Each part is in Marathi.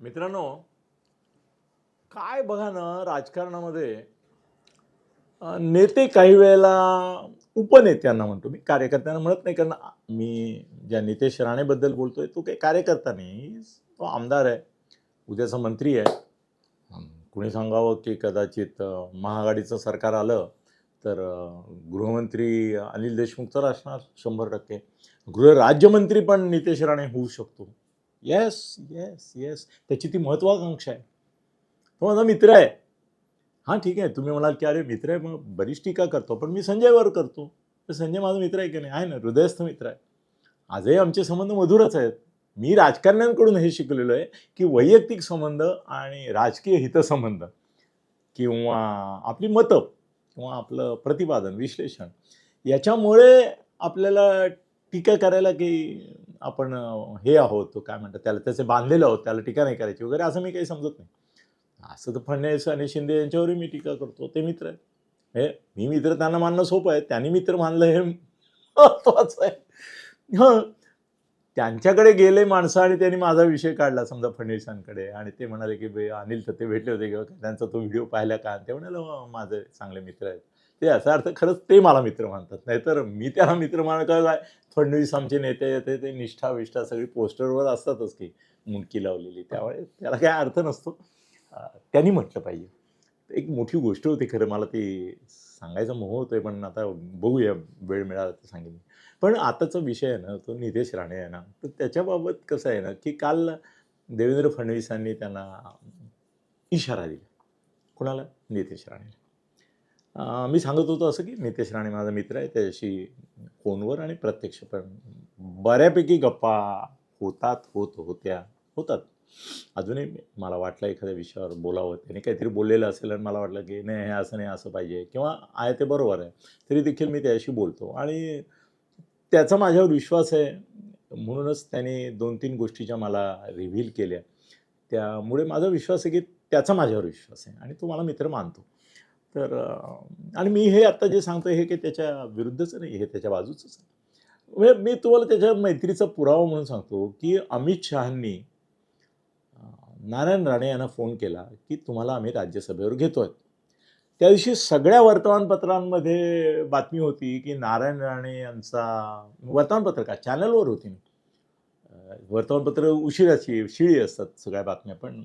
मित्रांनो काय बघा ना राजकारणामध्ये नेते काही वेळेला उपनेत्यांना म्हणतो. मी कार्यकर्त्यांना म्हणत नाही कारण मी ज्या नितेश राणेबद्दल बोलतोय तो काही कार्यकर्ता नाही. तो आमदार आहे. उद्याचा मंत्री आहे. कुणी सांगावं की कदाचित महाआघाडीचं सरकार आलं तर गृहमंत्री अनिल देशमुख तर असणार शंभर टक्के. गृहराज्यमंत्री पण नितेश राणे होऊ शकतो. येस येस येस त्याची ती महत्वाकांक्षा आहे. तो माझा मित्र आहे. हां ठीक आहे. तुम्ही म्हणाल की अरे मित्र आहे मग बरीच टीका करतो. पण मी संजयवर करतो. तर संजय माझा मित्र आहे की नाही? आहे ना हृदयस्थ मित्र आहे. आजही आमचे संबंध मधुरच आहेत. मी राजकारण्यांकडून हे शिकलेलो आहे की वैयक्तिक संबंध आणि राजकीय हितसंबंध किंवा आपली मतं किंवा आपलं प्रतिपादन विश्लेषण याच्यामुळे आपल्याला टीका करायला की आपण हे आहोत काय म्हणतात त्याला त्याचे बांधलेलं आहोत त्याला टीका नाही करायची वगैरे असं मी काही समजत नाही. असं तर फडणवीस आणि शिंदे यांच्यावरही मी टीका करतो ते मित्र आहे हे मी मित्र त्यांना मानणं सोपं आहे त्यांनी मित्र मानलं हे महत्वाचं आहे. हं. त्यांच्याकडे गेले माणसं आणि त्यांनी माझा विषय काढला समजा फडणवीसांकडे. आणि ते म्हणाले की बे अनिल तर ते भेटले होते किंवा त्यांचा तो व्हिडिओ पाहिला का? ते म्हणाले हो, माझे चांगले मित्र आहेत. ते याचा अर्थ खरंच ते मला मित्र मानतात. नाहीतर मी त्याला मित्र मान फडणवीस आमचे नेते येते ते निष्ठा विष्ठा सगळी पोस्टरवर असतातच की मुंडकी लावलेली. त्यामुळे त्याला काय अर्थ नसतो. त्यांनी म्हटलं पाहिजे. एक मोठी गोष्ट होती खरं मला ती सांगायचा मोह होतोय पण आता बघूया वेळ मिळाला तर सांगेन पण आताचा विषय आहे ना तो नितेश राणे आहे ना तर त्याच्याबाबत कसं आहे ना की काल देवेंद्र फडणवीसांनी त्यांना इशारा दिला. कोणाला? नितेश राणे मी सांगत होतो असं की नितेश राणे माझा मित्र आहे त्याच्याशी फोनवर आणि प्रत्यक्ष पण. बऱ्यापैकी गप्पा होतात होत होत्या होतात. अजूनही मला वाटलं एखाद्या विषयावर बोलावं त्याने काहीतरी बोललेलं असेल आणि मला वाटलं की नाही हे असं नाही असं पाहिजे. किंवा आहे ते बरोबर आहे तरी देखील मी त्याच्याशी बोलतो. आणि त्याचा माझ्यावर विश्वास आहे. म्हणूनच त्याने दोन तीन गोष्टीच्या मला रिव्हील केल्या. त्यामुळे माझा विश्वास आहे की त्याचा माझ्यावर विश्वास आहे आणि तो मला मित्र मानतो. तर आणि मी हे आत्ता जे सांगतो हे की त्याच्या विरुद्धचं नाही हे त्याच्या बाजूचंच आहे. म्हणजे मी तुम्हाला त्याच्या मैत्रीचा पुरावा म्हणून सांगतो की अमित शहांनी नारायण राणे यांना फोन केला की तुम्हाला आम्ही राज्यसभेवर घेतो आहे त्या दिवशी सगळ्या वर्तमानपत्रांमध्ये बातमी होती की नारायण राणे यांचा वर्तमानपत्र का चॅनलवर होती ना वर्तमानपत्र उशिराची शिळी असतात सगळ्या बातम्या. पण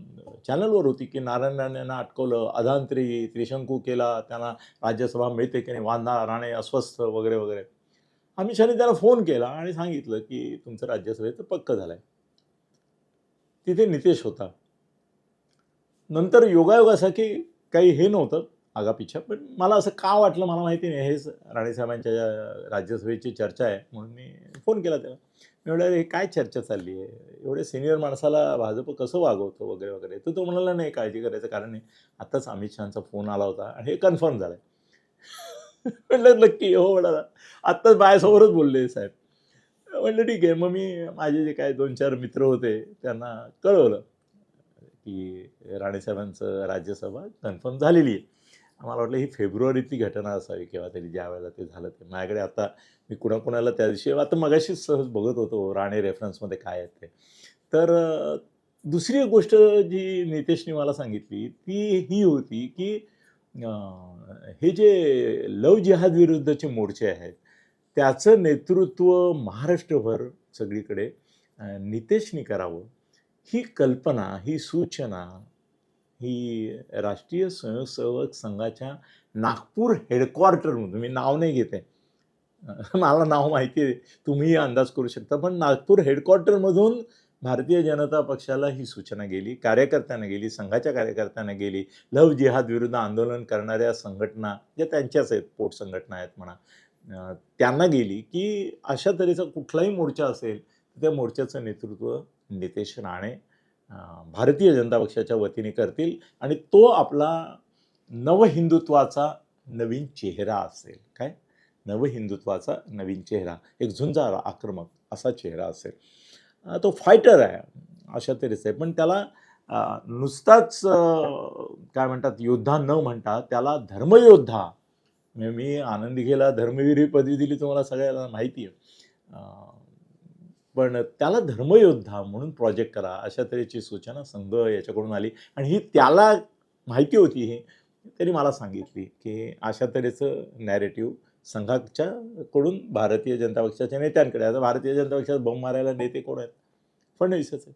चॅनलवर होती की नारायण राणेंना अटकवलं अधांतरी त्रिशंकू केला त्यांना राज्यसभा मिळते की नाही वांदा राणे अस्वस्थ वगैरे वगैरे. अमित शहाने त्याला फोन केला आणि सांगितलं की तुमचं राज्यसभेचं पक्क झालं आहे तिथे नितेश होता. नंतर योगायोगासाठी काही हे नव्हतं आगापिछा पण मला असं का वाटलं मला माहिती नाही. हेच राणेसाहेबांच्या राज्यसभेची चर्चा आहे म्हणून मी फोन केला त्याला. म्हणाले हे काय चर्चा चालली आहे? एवढे सिनियर माणसाला भाजप कसं वागवतं वगैरे वगैरे? तर तो म्हणाला नाही काळजी करायचं कारण नाही आत्ताच अमित शहाचा फोन आला होता आणि हे कन्फर्म झालं म्हटलं नक्की हो म्हणाला. आत्ताच बायासमोरच बोलले साहेब. म्हटलं ठीक आहे. मग मी माझे जे काय दोन चार मित्र होते त्यांना कळवलं की राणेसाहेबांचं राज्यसभा कन्फर्म झालेली आहे. आम्हाला वाटलं ही फेब्रुवारीतली घटना असावी किंवा तरी ज्या वेळेला ते झालं ते. माझ्याकडे आता मी कुणाकुणाला त्या दिवशी आता मगाशीच सहज बघत होतो राणे रेफरन्समध्ये काय आहेत ते. तर दुसरी एक गोष्ट जी नितेशने मला सांगितली ती ही होती की हे जे लव जिहाद विरुद्धचे मोर्चे आहेत त्याचं नेतृत्व महाराष्ट्रभर सगळीकडे नितेशनी करावं ही कल्पना ही सूचना ही राष्ट्रीय स्वयंसेवक संघाच्या नागपूर हेडक्वार्टरमधून मी नाव नाही घेते. मला नाव माहिती आहे तुम्हीही अंदाज करू शकता पण नागपूर हेडक्वार्टरमधून भारतीय जनता पक्षाला ही सूचना गेली कार्यकर्त्यांना गेली संघाच्या कार्यकर्त्यांना गेली लव जिहाद विरुद्ध आंदोलन करणाऱ्या संघटना ज्या त्यांच्याच आहेत पोट संघटना आहेत म्हणा त्यांना गेली की अशा तऱ्हेचा कुठलाही मोर्चा असेल तर त्या मोर्चाचं नेतृत्व नितेश राणे भारतीय जनता पक्षाच्या वतीने करतील आणि तो आपला नवहिंदुत्वाचा नवीन चेहरा असेल. काय? नवहिंदुत्वाचा नवीन चेहरा एक झुंजार आक्रमक असा चेहरा असेल. तो फायटर आहे अशा तऱ्हेचं आहे. पण त्याला नुसताच काय म्हणतात योद्धा न म्हणता त्याला धर्मयोद्धा मी आनंदी गेला धर्मवीर ही पदवी दिली तुम्हाला सगळ्याला माहिती आहे पण त्याला धर्मयोद्धा म्हणून प्रोजेक्ट करा अशा तऱ्हेची सूचना संघ याच्याकडून आली. आणि ही त्याला माहिती होती ही त्यांनी मला सांगितली की अशा तऱ्हेचं नॅरेटिव्ह संघाच्या कडून भारतीय जनता पक्षाच्या नेत्यांकडे. आता भारतीय जनता पक्षात बम मारायला नेते कोण आहेत? फडणवीसच आहेत.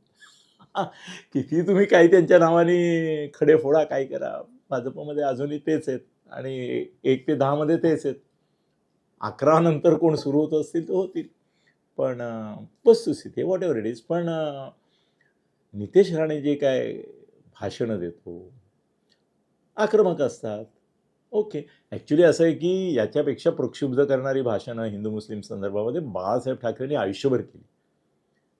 किती तुम्ही काही त्यांच्या नावाने खडे फोडा काय करा. भाजपमध्ये अजूनही तेच आहेत. आणि एक ते दहामध्ये तेच आहेत. अकरा नंतर कोण सुरू होत असतील तर होतील. पण अं, वस्तुस्थिती वॉट एव्हर इट इज पण नितेश राणे जे काय भाषणं देतो आक्रमक असतात. ओके ॲक्च्युली असं आहे की याच्यापेक्षा प्रक्षुब्ध करणारी भाषणं हिंदू मुस्लिम संदर्भामध्ये बाळासाहेब ठाकरेंनी आयुष्यभर केली.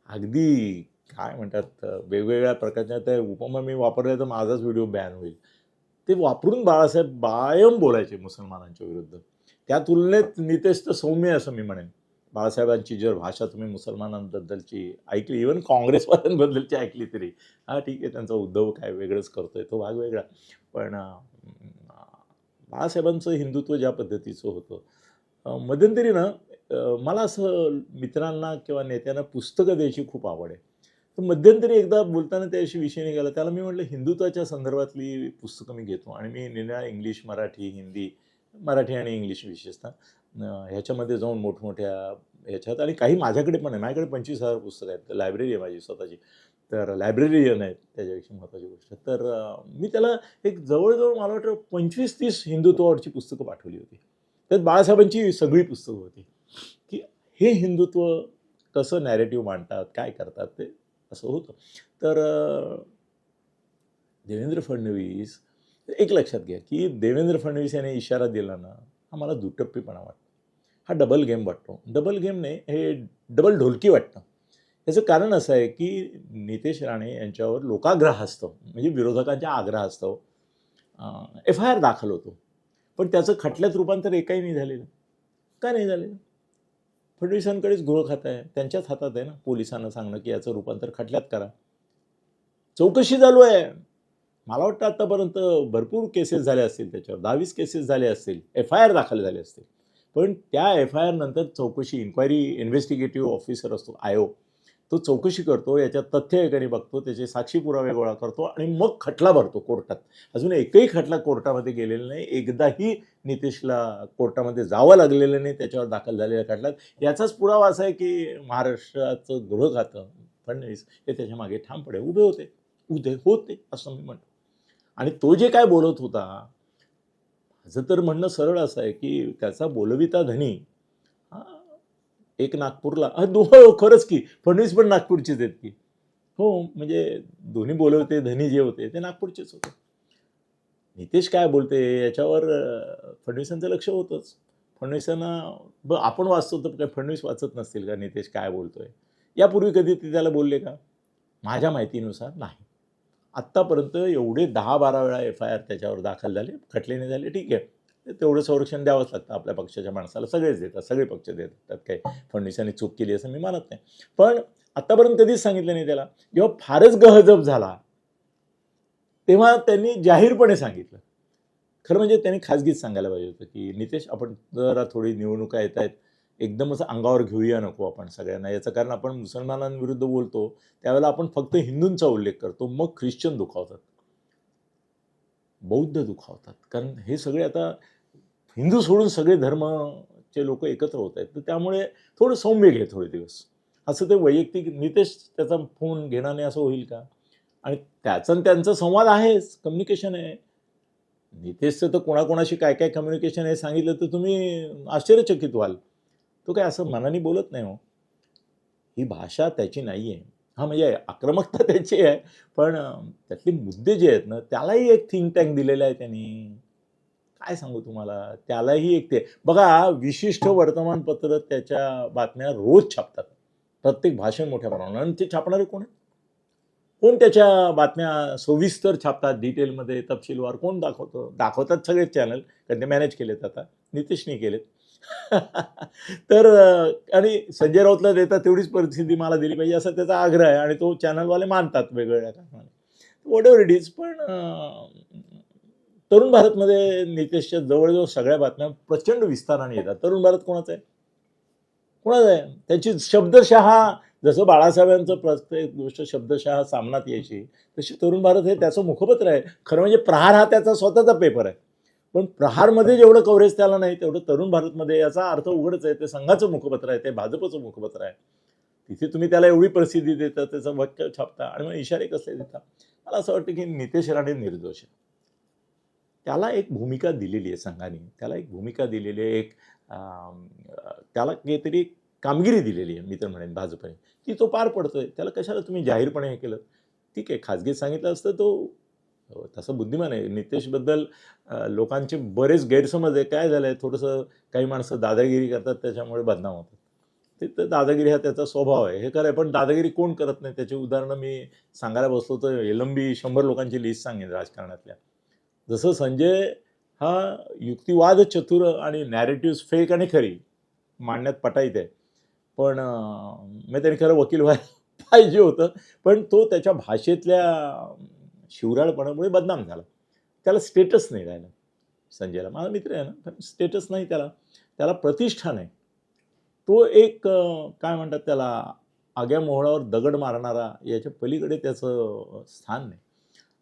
अगदी काय म्हणतात वेगवेगळ्या प्रकारच्या त्या उपमा मी वापरल्या तर माझाच व्हिडिओ बॅन होईल. ते वापरून बाळासाहेब बायम बोलायचे मुसलमानांच्या विरुद्ध. त्या तुलनेत नितेश तर सौम्य असं मी म्हणेन. बाळासाहेबांची जर भाषा तुम्ही मुसलमानांबद्दलची ऐकली इवन काँग्रेसवाल्यांबद्दलची ऐकली तरी हा ठीक आहे त्यांचा उद्धव काय वेगळंच करतोय तो भाग वेगळा. पण बाळासाहेबांचं हिंदुत्व ज्या पद्धतीचं होतं मध्यंतरी ना मला असं मित्रांना किंवा नेत्यांना पुस्तकं द्यायची खूप आवड आहे. तर मध्यंतरी एकदा बोलताना त्याशी विषय निघाला त्याला मी म्हटलं हिंदुत्वाच्या संदर्भातली पुस्तकं मी घेतो आणि मी निळ्या इंग्लिश मराठी हिंदी मराठी आणि इंग्लिश विशेषतः. ह्याच्यामध्ये जाऊन मोठमोठ्या ह्याच्यात आणि काही माझ्याकडे पण आहे. माझ्याकडे पंचवीस हजार पुस्तकं आहेत. लायब्ररी आहे माझी स्वतःची. तर लायब्ररीयन आहेत त्याच्यापेक्षा महत्त्वाची गोष्ट. तर मी त्याला एक जवळजवळ मला वाटतं पंचवीस तीस हिंदुत्वावरची पुस्तकं पाठवली होती. त्यात बाळासाहेबांची सगळी पुस्तकं होती. की हे हिंदुत्व कसं नॅरेटिव्ह मांडतात काय करतात ते असं होतं. तर देवेंद्र फडणवीस एक लक्षात घ्या की देवेंद्र फडणवीस यांनी इशारा दिला ना हा मला दुटप्पीपणा वाटतो. हा डबल गेम वाटतो. डबल गेमने हे डबल ढोलकी वाटतं. याचं कारण असं आहे की नितेश राणे यांच्यावर लोकाग्रह असतो. म्हणजे विरोधकांच्या आग्रह असतो. एफ आय आर दाखल होतो. पण त्याचं खटल्यात रूपांतर एकही नाही झालेलं. का नाही झालेलं? फडणवीसांकडेच गृह खात आहे. त्यांच्याच हातात आहे ना. पोलिसांना सांगणं की याचं रूपांतर खटल्यात करा. चौकशी चालू आहे. मला वाटतं आत्तापर्यंत भरपूर केसेस झाल्या असतील त्याच्यावर. दहावीस केसेस झाले असतील. एफ आय आर दाखल झाले असतील. पण त्या एफ आय आर नंतर चौकशी इन्क्वायरी इन्व्हेस्टिगेटिव्ह ऑफिसर असतो आयोग तो चौकशी करतो याच्यात तथ्य एकाने बघतो त्याचे साक्षी पुरावे गोळा करतो आणि मग खटला भरतो कोर्टात. अजून एकही खटला कोर्टामध्ये गेलेला नाही. एकदाही नितेशला कोर्टामध्ये जावं लागलेलं नाही त्याच्यावर दाखल झालेल्या खटल्यात. याचाच पुरावा असा आहे की महाराष्ट्राचं गृह खातं फडणवीस हे त्याच्यामागे ठामपणे उभे होते. उभे होते असं मी म्हणतो. आणि तो जे काय बोलत होता माझं तर म्हणणं सरळ असं आहे की त्याचा बोलविता धनी एक नागपूरला दो हो खरंच की फडणवीस पण नागपूरचीच आहेत की. हो म्हणजे दोन्ही बोलवते धनी जे होते ते नागपूरचेच होते. नितेश काय बोलते याच्यावर फडणवीसांचं लक्ष होतंच. फडणवीसांना ब आपण वाचतो तर काय फडणवीस वाचत नसतील का? नितेश काय बोलतोय? यापूर्वी कधी ते त्याला बोलले का? माझ्या माहितीनुसार नाही. आत्तापर्यंत एवढे दहा बारा वेळा एफ आय आर त्याच्यावर दाखल झाले खटलेने झाले ठीक आहे. तेवढं संरक्षण द्यावंच लागतं आपल्या पक्षाच्या माणसाला. सगळेच देतात सगळे पक्ष देतात त्यात काही फडणवीसांनी चूक केली असं मी मानत नाही. पण आत्तापर्यंत कधीच सांगितलं नाही त्याला. जेव्हा फारच गहजब झाला तेव्हा त्यांनी जाहीरपणे सांगितलं. खरं म्हणजे त्यांनी खाजगीच सांगायला पाहिजे होतं की नितेश आपण जरा थोडी निवडणुका येत आहेत एकदमच अंगावर घेऊया नको आपण सगळ्यांना. याचं कारण आपण मुसलमानांविरुद्ध बोलतो त्यावेळेला आपण फक्त हिंदूंचा उल्लेख करतो. मग ख्रिश्चन दुखावतात. बौद्ध दुखावतात. कारण हे सगळे आता हिंदू सोडून सगळे धर्मचे लोक एकत्र होत आहेत. तर त्यामुळे थोडं सौम्य घे थोडे दिवस. असं ते वैयक्तिक नितेश त्याचा फोन घेणारे असं होईल का? आणि त्याचं आणि त्यांचा संवाद आहेच. कम्युनिकेशन आहे. नितेशचं तर कोणाकोणाशी काय काय कम्युनिकेशन आहे सांगितलं तर तुम्ही आश्चर्यचकित व्हाल. तो काय असं मनाने बोलत नाही हो. ही भाषा त्याची नाही आहे हा म्हणजे आक्रमकता त्याची आहे. पण त्यातले मुद्दे जे आहेत ना त्यालाही एक थिंक टँक दिलेला आहे त्यांनी. काय सांगू तुम्हाला? त्यालाही एक ते बघा विशिष्ट वर्तमानपत्र त्याच्या बातम्या रोज छापतात. प्रत्येक भाषण मोठ्या प्रमाणात. आणि ते छापणारे कोण आहे कोण त्याच्या बातम्या सविस्तर छापतात डिटेलमध्ये तपशीलवार कोण दाखवतो? दाखवतात सगळेच चॅनल कारण ते मॅनेज केलेत आता. नितीशने केलेत. तर आणि संजय राऊतला देता तेवढीच परिस्थिती मला दिली पाहिजे असा त्याचा आग्रह आहे आणि तो चॅनलवाले मानतात वेगवेगळ्या कारणाने. वॉट एव्हर इट इज पण तरुण भारतमध्ये नितेशच्या जवळजवळ सगळ्या बातम्या प्रचंड विस्ताराने येतात. तरुण भारत कोणाचं आहे? कोणाचं आहे? त्याची शब्दशहा जसं बाळासाहेबांचं प्रत्येक गोष्ट शब्दशहा सामनात यायची तशी तरुण भारत हे त्याचं मुखपत्र आहे. खरं म्हणजे प्रहार हा त्याचा स्वतःचा पेपर आहे. पण प्रहारमध्ये जेवढं कव्हरेज त्याला नाही तेवढं तरुण भारतमध्ये याचा अर्थ उघडच आहे. ते संघाचं मुखपत्र आहे ते भाजपचं मुखपत्र आहे. तिथे तुम्ही त्याला एवढी प्रसिद्धी देता त्याचं वाक्य छापता आणि मग इशारे कसे देता? मला असं वाटतं की नितेश राणे निर्दोष आहे त्याला एक भूमिका दिलेली आहे संघाने. त्याला एक भूमिका दिलेली आहे एक अं, त्याला काहीतरी कामगिरी दिलेली आहे मी तर म्हणेन भाजपने. ती तो पार पडतोय. त्याला कशाला तुम्ही जाहीरपणे हे केलं? ठीक आहे खाजगीत सांगितलं असतं तो हो, तसं बुद्धिमान आहे. नितेशबद्दल लोकांचे बरेच गैरसमज आहे. काय झालं आहे थोडंसं काही माणसं दादागिरी करतात त्याच्यामुळे बदनाम होतात. ते तर दादागिरी हा त्याचा स्वभाव आहे. हे खरं आहे पण दादागिरी कोण करत नाही? त्याची उदाहरणं मी सांगायला बसलो तर एलंबी शंभर लोकांची लिस्ट सांगेन राजकारणातल्या. जसं संजय हा युक्तिवाद चतुर आणि नॅरेटिव्ह फेक आणि खरी मांडण्यात पटाईत आहे. पण मी त्यांनी खरं वकील व्हायला पाहिजे होतं. पण तो त्याच्या भाषेतल्या शिवराळपणामुळे बदनाम झाला. त्याला स्टेटस नाही राहिलं. संजयला माझा मित्र आहे ना पण स्टेटस नाही त्याला. त्याला प्रतिष्ठा नाही. तो एक काय म्हणतात त्याला आग्या मोहळावर दगड मारणारा याच्या पलीकडे त्याचं स्थान नाही.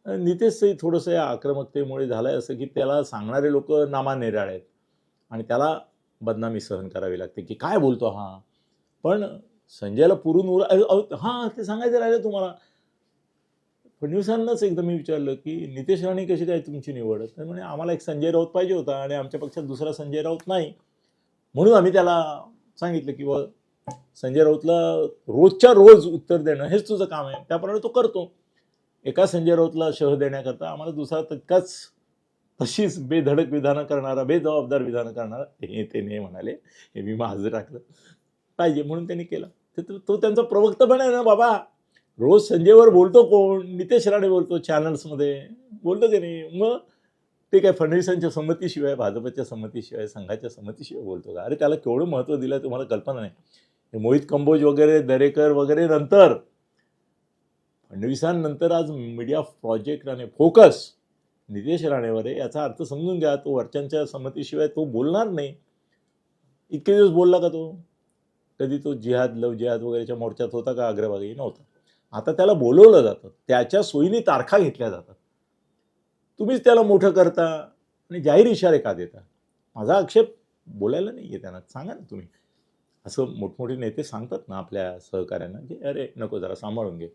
अं, नितेशचंही थोडंसं या आक्रमकतेमुळे झालं आहे असं की त्याला सांगणारे लोक नामानिराळे आहेत. आणि त्याला बदनामी सहन करावी लागते की काय बोलतो हा? पण संजयला पुरून उर अहो, हां ते सांगायचं राहिलं तुम्हाला. फडणवीसांनाच एकदा मी विचारलं की नितेश राणे कशी काय तुमची निवड? तर म्हणे आम्हाला एक संजय राऊत पाहिजे होता आणि आमच्या पक्षात दुसरा संजय राऊत नाही. म्हणून आम्ही त्याला सांगितलं की बा संजय राऊतला रोजच्या रोज उत्तर देणं हेच तुझं काम आहे. त्याप्रमाणे तो करतो. एका संजय राऊतला शह देण्याकरता आम्हाला दुसरा तितकाच तशीच बेधडक विधानं करणारा बेजबाबदार विधानं करणारा हे ते नाही म्हणाले. हे मी माझं टाकलं पाहिजे म्हणून त्यांनी केलं. तर तो- तो त्यांचा प्रवक्ता पण आहे ना बाबा. रोज संजयवर बोलतो कोण? नितेश राणे बोलतो चॅनल्समध्ये. बोलतो की नाही? मग ते काय फडणवीसांच्या संमतीशिवाय भाजपच्या संमतीशिवाय संघाच्या संमतीशिवाय बोलतो का? अरे त्याला केवढं महत्त्व दिलं तुम्हाला कल्पना नाही. मोहित कंबोज वगैरे दरेकर वगैरे नंतर फडणवीसांनंतर आज मीडिया प्रोजेक्ट आणि फोकस नितेश राणेवर आहे. याचा अर्थ समजून घ्या तो वरच्यांच्या संमतीशिवाय तो बोलणार नाही. इतके दिवस बोलला का तो? कधी तो जिहाद लव जिहाद वगैरेच्या मोर्चात होता का? अग्रभागी नव्हता. आता त्याला बोलवलं जातं. त्याच्या सोयीने तारखा घेतल्या जातात. तुम्हीच त्याला मोठं करता आणि जाहीर इशारे का देता? माझा आक्षेप बोलायला नाही आहे त्यांना. सांगा ना तुम्ही. असं मोठमोठे नेते सांगतात ना आपल्या सहकाऱ्यांना की अरे नको जरा सांभाळून घे.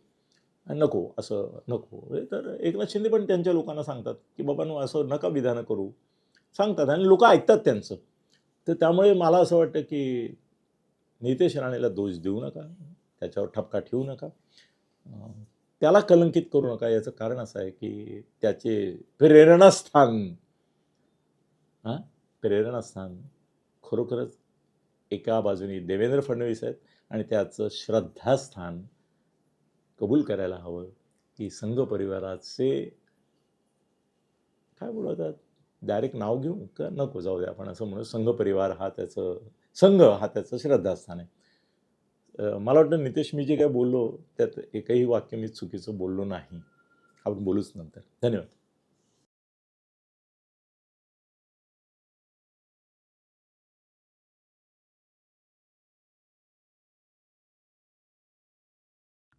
नको असं नको. हे तर एकनाथ शिंदे पण त्यांच्या लोकांना सांगतात की बाबा असं नका विधानं करू. सांगतात आणि लोक ऐकतात त्यांचं. तर त्यामुळे मला असं वाटतं की नितेश राणेला दोष देऊ नका. त्याच्यावर ठपका ठेवू नका. त्याला कलंकित करू नका. याचं कारण असं आहे की त्याचे प्रेरणास्थान हां? प्रेरणास्थान खरोखरच एका बाजूने देवेंद्र फडणवीस आहेत आणि त्याचं श्रद्धास्थान कबूल करायला हवं की संघ परिवाराचे काय बोलतात? डायरेक्ट नाव घेऊ का नको जाऊ दे आपण. असं म्हणू संघ परिवार हा त्याचं संघ हा त्याचं श्रद्धास्थान आहे. मला वाटतं नितेश मी जे काय बोललो त्यात एकही वाक्य मी चुकीचं बोललो नाही. आपण बोलूच नंतर. धन्यवाद.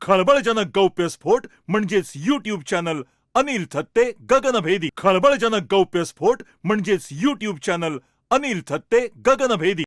खळबळजनक गौप्यस्फोट म्हणजेच युट्यूब चॅनल अनिल थत्ते गगनभेदी. खळबळजनक गौप्यस्फोट म्हणजेच युट्यूब चॅनल अनिल थत्ते गगनभेदी.